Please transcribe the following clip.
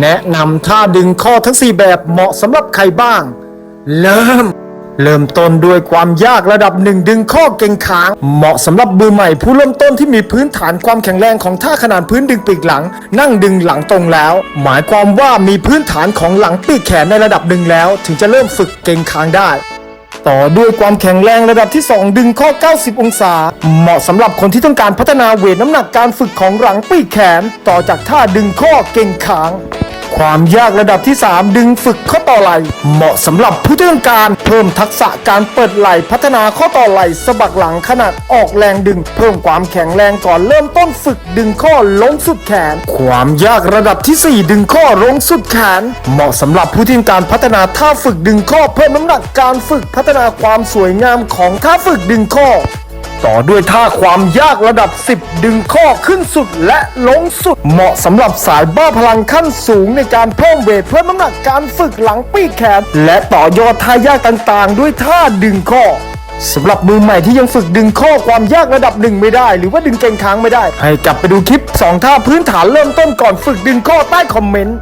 แนะนำท่าดึงข้อทั้ง 4 แบบเหมาะสำหรับใครบ้าง เริ่ม เริ่มต้นด้วยความยากระดับหนึ่งดึงข้อเก่งขาง เหมาะสำหรับมือใหม่ผู้เริ่มต้นที่มีพื้นฐานความแข็งแรงของท่าขนานพื้นดึงปีกหลัง นั่งดึงหลังตรงแล้ว หมายความว่ามีพื้นฐานของหลังปีกแขนในระดับหนึ่งแล้ว ถึงจะเริ่มฝึกเก่งขางได้ ต่อด้วยความแข็งแรงระดับที่ 2 ดึงข้อ 90 องศา เหมาะสำหรับคนที่ต้องการพัฒนาเวทน้ำหนักการฝึกของหลังปีกแขน ต่อจากท่าดึงข้อเก่งขาง ความยากระดับที่ 3 ดึงฝึกข้อต่อไหล่เหมาะสำหรับผู้ที่ต้องการเพิ่มทักษะการเปิดไหล่พัฒนาข้อต่อไหล่สะบักหลังขนาดออกแรงดึง เพิ่มความแข็งแรงก่อนเริ่มต้นฝึกดึงข้อลงสุดแขน ความยากระดับทีสี่4 ดึงข้อลงสุดแขน เหมาะสำหรับผู้ที่ต้องการพัฒนาท่าฝึกดึงข้อเพิ่มน้ำหนักการฝึกพัฒนาความสวยงามของท่าฝึกดึงข้อ ต่อด้วยท่าความยากระดับ 10 ดึงข้อขึ้นสุดและลงสุด เหมาะสำหรับสายบ้าพลังขั้นสูงในการเพิ่มเวทเพิ่มน้ำหนักการฝึกหลังปีกแขน และต่อยอดท่ายากต่างๆ ด้วยท่าดึงข้อสำหรับมือใหม่ที่ยังฝึกดึงข้อความยากระดับหนึ่งไม่ได้ หรือว่าดึงเก่งค้างไม่ได้ ให้กลับไปดูคลิป 2 ท่าพื้นฐานเริ่มต้นก่อนฝึกดึงข้อใต้คอมเมนต์